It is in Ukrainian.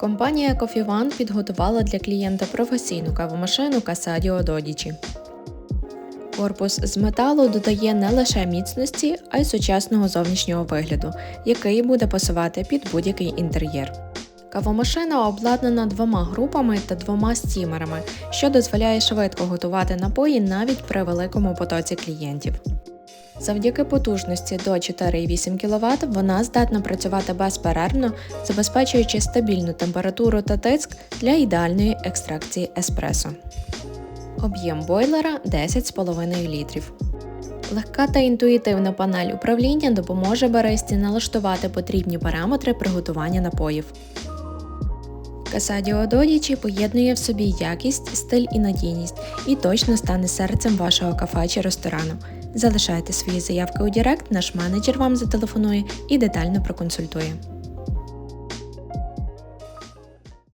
Компанія Coffee One підготувала для клієнта професійну кавомашину Cassadio Dodici. Корпус з металу додає не лише міцності, а й сучасного зовнішнього вигляду, який буде пасувати під будь-який інтер'єр. Кавомашина обладнана двома групами та двома стімерами, що дозволяє швидко готувати напої навіть при великому потоці клієнтів. Завдяки потужності до 4,8 кВт вона здатна працювати безперервно, забезпечуючи стабільну температуру та тиск для ідеальної екстракції еспресо. Об'єм бойлера 10,5 літрів. Легка та інтуїтивна панель управління допоможе баристі налаштувати потрібні параметри приготування напоїв. Cassadio Dodici поєднує в собі якість, стиль і надійність і точно стане серцем вашого кафе чи ресторану. Залишайте свої заявки у Директ, наш менеджер вам зателефонує і детально проконсультує.